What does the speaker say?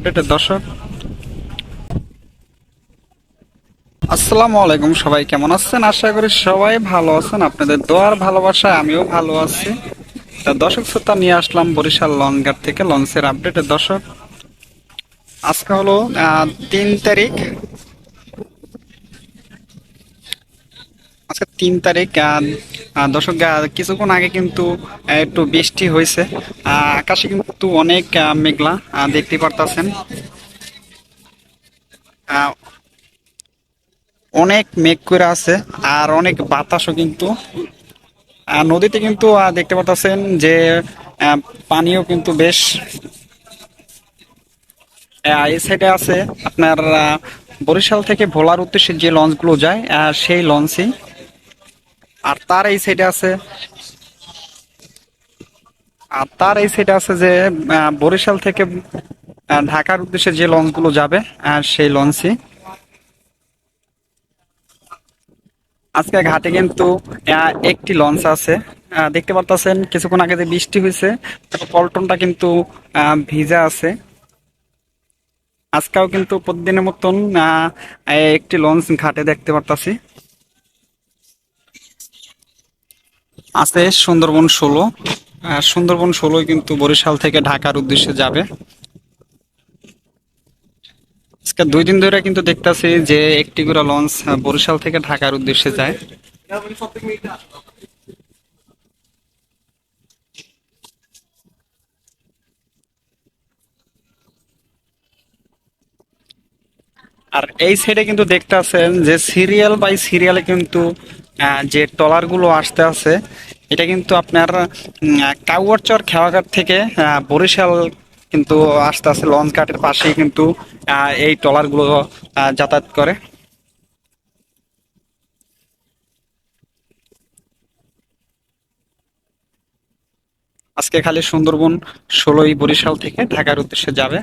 আপডেটের দর্শক। আসসালামু আলাইকুম সবাই, কেমন আছেন? আশা করি সবাই ভালো আছেন। আপনাদের দোয়ার ভালোবাসায় আমিও ভালো আছি। তা দর্শক শ্রোতা, নিয়ে আসলাম বরিশাল লঞ্চঘাট থেকে লঞ্চের আপডেটের দর্শক। আজকে হলো তিন তারিখ। আজকে তিন তারিখ দর্শক কিছুক্ষণ আগে কিন্তু একটু বৃষ্টি হয়েছে। আকাশে কিন্তু অনেক মেঘলা দেখতে পারতেছেন। অনেক মেঘ করে আছে আর অনেক বাতাসও কিন্তু। নদীতে কিন্তু দেখতে পারতেছেন যে পানিও কিন্তু বেশ এই সাইডে আছে আপনার বরিশাল থেকে ভোলার উদ্দেশ্যে যে লঞ্চগুলো যায় সেই লঞ্চই আর তার এই সাইডে আছে, আর তার এই সাইডে আছে যে বরিশাল থেকে ঢাকার উদ্দেশ্যে যে লঞ্চগুলো যাবে সেই লঞ্চই আজকে ঘাটে কিন্তু একটি লঞ্চ আছে। দেখতে পারতেছেন, কিছুক্ষণ আগে যে বৃষ্টি হয়েছে পল্টনটা কিন্তু ভিজা আছে। আজকেও কিন্তু প্রতিদিনের মতন একটি লঞ্চ ঘাটে দেখতে পারতাছি। আছে সুন্দরবন ষোলো। আহ, সুন্দরবন ষোলোই কিন্তু বরিশাল থেকে ঢাকার উদ্দেশ্যে যাবে। আজকে দুই দিন ধরে কিন্তু দেখতাছি যে একটি করে লঞ্চ বরিশাল থেকে ঢাকার উদ্দেশ্যে যায়। আর এই সাইডে কিন্তু দেখতে আছেন যে সিরিয়াল বাই সিরিয়ালে কিন্তু যে ট্রলারগুলো আসতে আছে এটা কিন্তু আপনার কাউয়ারচর খেওয়াঘাট থেকে বরিশাল কিন্তু আসতে আছে লঞ্চ ঘাটের পাশেই কিন্তু এই ট্রলারগুলো আহ, যাতায়াত করে। আজকে খালি সুন্দরবন ষোলোই বরিশাল থেকে ঢাকার উদ্দেশ্যে যাবে।